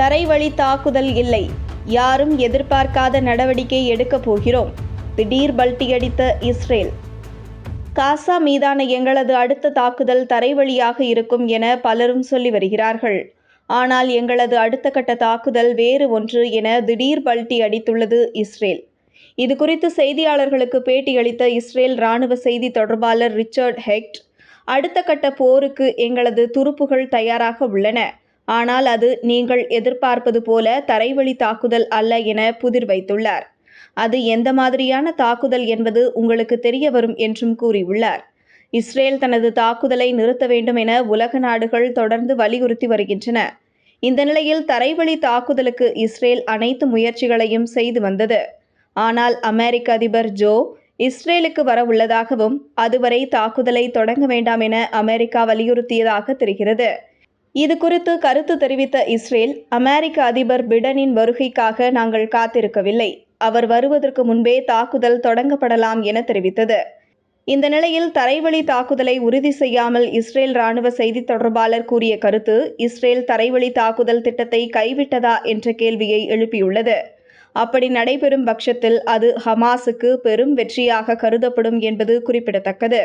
தரைவழி தாக்குதல் இல்லை. யாரும் எதிர்பார்க்காத நடவடிக்கை எடுக்கப் போகிறோம். திடீர் பல்டியடித்த இஸ்ரேல். காசா மீதான எங்களது அடுத்த தாக்குதல் தரைவழியாக இருக்கும் என பலரும் சொல்லி வருகிறார்கள். ஆனால் எங்களது அடுத்த கட்ட தாக்குதல் வேறு ஒன்று என திடீர் பல்டி அடித்துள்ளது இஸ்ரேல். இது குறித்து செய்தியாளர்களுக்கு பேட்டியளித்த இஸ்ரேல் ராணுவ செய்தி தொடர்பாளர் ரிச்சர்ட் ஹெக்ட் அடுத்த கட்ட போருக்கு எங்களது துருப்புகள் தயாராக உள்ளன. ஆனால் அது நீங்கள் எதிர்பார்ப்பது போல தரைவழி தாக்குதல் அல்ல என புதிர் வைத்துள்ளார். அது எந்த மாதிரியான தாக்குதல் என்பது உங்களுக்கு தெரிய வரும் என்றும் கூறியுள்ளார். இஸ்ரேல் தனது தாக்குதலை நிறுத்த வேண்டும் என உலக நாடுகள் தொடர்ந்து வலியுறுத்தி வருகின்றன. இந்த நிலையில் தரைவழி தாக்குதலுக்கு இஸ்ரேல் அனைத்து முயற்சிகளையும் செய்து வந்தது. ஆனால் அமெரிக்க அதிபர் ஜோ இஸ்ரேலுக்கு வரவுள்ளதாகவும் அதுவரை தாக்குதலை தொடங்க வேண்டாம் என அமெரிக்கா வலியுறுத்தியதாக தெரிகிறது. இது குறித்து கருத்து தெரிவித்த இஸ்ரேல் அமெரிக்க அதிபர் பிடனின் வருகைக்காக நாங்கள் காத்திருக்கவில்லை. அவர் வருவதற்கு முன்பே தாக்குதல் தொடங்கப்படலாம் என தெரிவித்தது. இந்த நிலையில் தரைவழி தாக்குதலை உறுதி செய்யாமல் இஸ்ரேல் ராணுவ செய்தி தொடர்பாளர் கூறிய கருத்து இஸ்ரேல் தரைவழி தாக்குதல் திட்டத்தை கைவிட்டதா என்ற கேள்வியை எழுப்பியுள்ளது. அப்படி நடைபெறும் பட்சத்தில் அது ஹமாஸுக்கு பெரும் வெற்றியாக கருதப்படும் என்பது குறிப்பிடத்தக்கது.